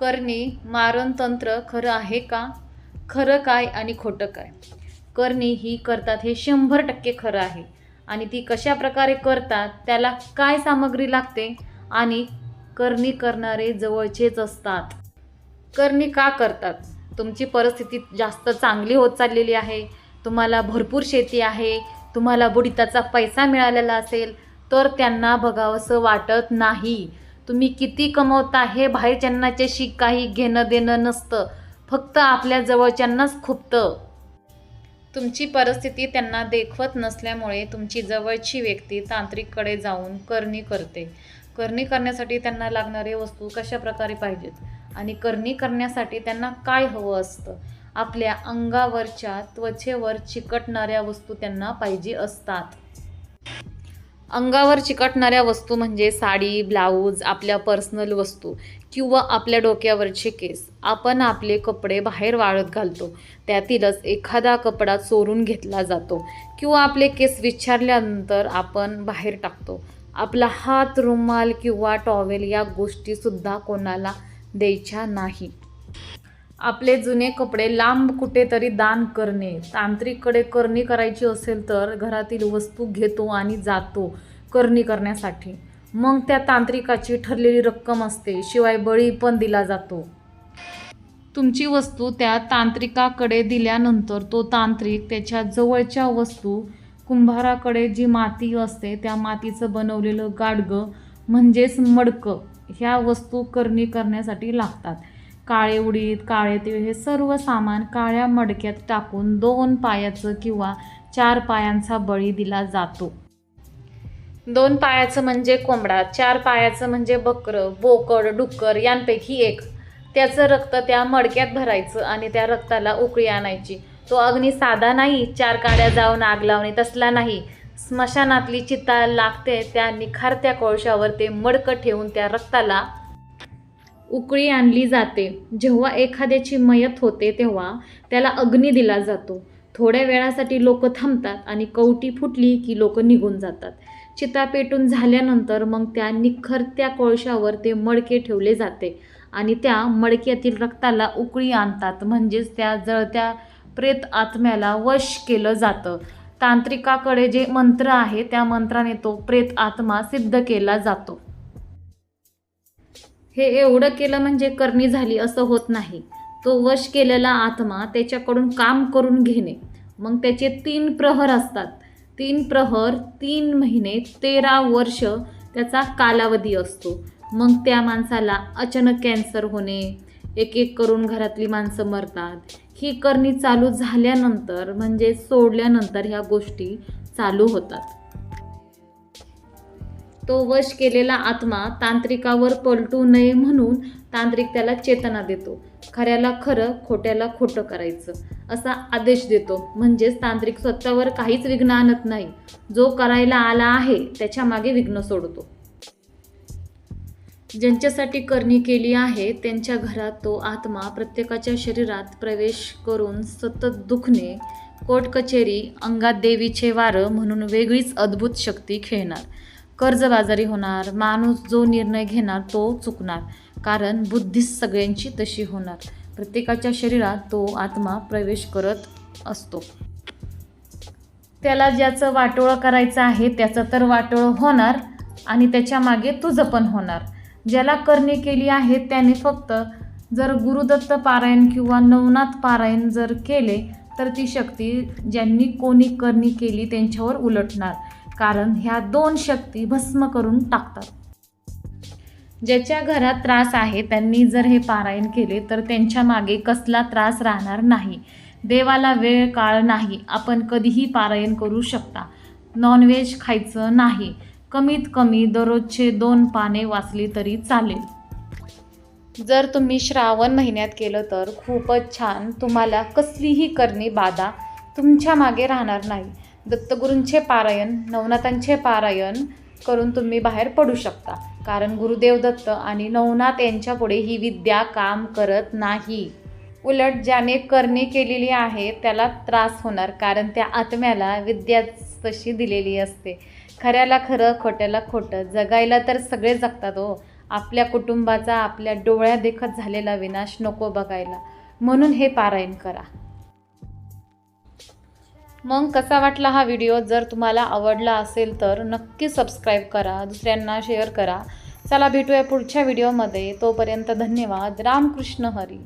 करणी मारण तंत्र खरं आहे का? खरं काय आणि खोटं काय? करणी ही करतात हे शंभर टक्के खरं आहे. आणि ती कशा प्रकारे करतात त्याला काय सामग्री लागते? आणि करणी करणारे जवळचेच असतात. करणी का करतात? तुमची परिस्थिती जास्त चांगली होत चाललेली आहे. तुम्हाला भरपूर शेती आहे. तुम्हाला बुडिताचा पैसा मिळालेला असेल तर त्यांना बघावंसं वाटत नाही. तुम्ही किती कमवता हे बाहेरच्यांनाच्याशी काही घेणं देणं नसतं. फक्त आपल्या जवळच्यांनाच खुपतं. तुमची परिस्थिती त्यांना देखवत नसल्यामुळे तुमची जवळची व्यक्ती तांत्रिककडे जाऊन करणी करते. करणी करण्यासाठी त्यांना लागणारे वस्तू कशा प्रकारे पाहिजेत? आणि करणी करण्यासाठी त्यांना काय हवं असतं? आपल्या अंगावरच्या त्वचेवर चिकटणाऱ्या वस्तू त्यांना पाहिजे असतात. अंगावर चिकटणाऱ्या वस्तू म्हणजे साडी ब्लाऊज आपल्या पर्सनल वस्तू किंवा आपल्या डोक्यावरचे केस आपण आपले कपडे बाहेर वाळत घालतो. त्यातीलच एखादा कपडा चोरून घेतला जातो किंवा आपले केस विचारल्यानंतर आपण बाहेर टाकतो. आपला हात रुमाल किंवा टॉवेल या गोष्टीसुद्धा कोणाला द्यायच्या नाही. आपले जुने कपडे लांब कुठेतरी दान करणे. तांत्रिककडे करणी करायची असेल तर घरातील वस्तू घेतो आणि जातो करणी करण्यासाठी. मग त्या तांत्रिकाची ठरलेली रक्कम असते शिवाय बळी पण दिला जातो. तुमची वस्तू त्या तांत्रिकाकडे दिल्यानंतर तो तांत्रिक त्याच्या जवळच्या वस्तू कुंभाराकडे जी माती असते त्या मातीचं बनवलेलं गाडगं म्हणजेच मडकं ह्या वस्तू करणी करण्यासाठी लागतात. काळे उडीद काळे तीळ हे सर्व सामान काळ्या मडक्यात टाकून दोन पायाचं किंवा चार पायांचा बळी दिला जातो. दोन पायाचं म्हणजे कोंबडा चार पायाचं म्हणजे बकरं बोकड डुक्कर यांपैकी एक. त्याचं रक्त त्या मडक्यात भरायचं आणि त्या रक्ताला उकळी आणायची. तो अग्नी साधा नाही चार काड्या जाऊन आग लावणे तसला नाही. स्मशानातली चिता लागते त्या निखारत्या कोळशावर ते मडकं ठेवून त्या रक्ताला उकळी आणली जाते. जेव्हा एखाद्याची मयत होते तेव्हा त्याला अग्नी दिला जातो. थोड्या वेळासाठी लोक थांबतात आणि कवटी फुटली की लोक निघून जातात. चिता पेटून झाल्यानंतर मग त्या निखरत्या कोळशावर ते मडके ठेवले जाते आणि त्या मडक्यातील रक्ताला उकळी आणतात. म्हणजेच त्या जळत्या प्रेत आत्म्याला वश केलं जातं. तांत्रिकाकडे जे मंत्र आहे त्या मंत्राने तो प्रेत आत्मा सिद्ध केला जातो. हे एवढं केलं म्हणजे करणी झाली असं होत नाही. तो वश केलेला आत्मा त्याच्याकडून काम करून घेणे. मग त्याचे तीन प्रहर असतात. तीन प्रहर तीन महिने तेरा वर्ष त्याचा कालावधी असतो. मग त्या माणसाला अचानक कॅन्सर होणे एक एक करून घरातली माणसं मरतात. ही करणी चालू झाल्यानंतर म्हणजे सोडल्यानंतर ह्या गोष्टी चालू होतात. तो वश केलेला आत्मा तांत्रिकावर पलटू नये म्हणून तांत्रिक त्याला चेतना देतो. खऱ्याला खरं खोट्याला खोटं करायचं असा आदेश देतो. म्हणजेच तांत्रिक स्वतःवर काहीच विघ्न आणत नाही. जो करायला आला आहे त्याच्यामागे विघ्न सोडतो. ज्यांच्यासाठी करणी केली आहे त्यांच्या घरात तो आत्मा प्रत्येकाच्या शरीरात प्रवेश करून सतत दुखणे कोर्ट कचेरी अंगात देवीचे वारं म्हणून वेगळीच अद्भुत शक्ती खेळणार. कर्जबाजारी होणार माणूस जो निर्णय घेणार तो चुकणार. कारण बुद्धीच सगळ्यांची तशी होणार. प्रत्येकाच्या शरीरात तो आत्मा प्रवेश करत असतो. त्याला ज्याचं वाटोळं करायचं आहे त्याचं तर वाटोळं होणार आणि त्याच्यामागे तुझं पण होणार. ज्याला करणी केली आहे त्याने फक्त जर गुरुदत्त पारायण किंवा नवनाथ पारायण जर केले तर ती शक्ती ज्यांनी कोणी करणी केली त्यांच्यावर उलटणार. कारण ह्या दोन शक्ती भस्म करून टाकतात. ज्याच्या घरात त्रास आहे त्यांनी जर हे पारायण केले तर त्यांच्या मागे कसला त्रास राहणार नाही. देवाला वेळ काळ नाही. आपण कधीही पारायण करू शकता. नॉनव्हेज खायचं नाही. कमीत कमी दररोजचे दोन पाने वाचली तरी चालेल. जर तुम्ही श्रावण महिन्यात केलं तर खूपच छान. तुम्हाला कसलीही करणी बाधा तुमच्या मागे राहणार नाही. दत्तगुरूंचे पारायण नवनाथांचे पारायण करून तुम्ही बाहेर पडू शकता. कारण गुरुदेव दत्त आणि नवनाथ यांच्यापुढे ही विद्या काम करत नाही. उलट ज्याने करणी केलेली आहे त्याला त्रास होणार कारण त्या आत्म्याला विद्या तशी दिलेली असते. खऱ्याला खरं खोट्याला खोटं जगायला तर सगळे जगतात हो. आपल्या कुटुंबाचा आपल्या डोळ्यादेखत झालेला विनाश नको बघायला. म्हणून हे पारायण करा. मग कसा वाटला हा व्हिडिओ जर तुम्हाला आवडला असेल तर नक्की सबस्क्राईब करा दुसऱ्यांना शेअर करा. चला भेटूया पुढच्या व्हिडिओमध्ये तोपर्यंत धन्यवाद. रामकृष्ण हरी.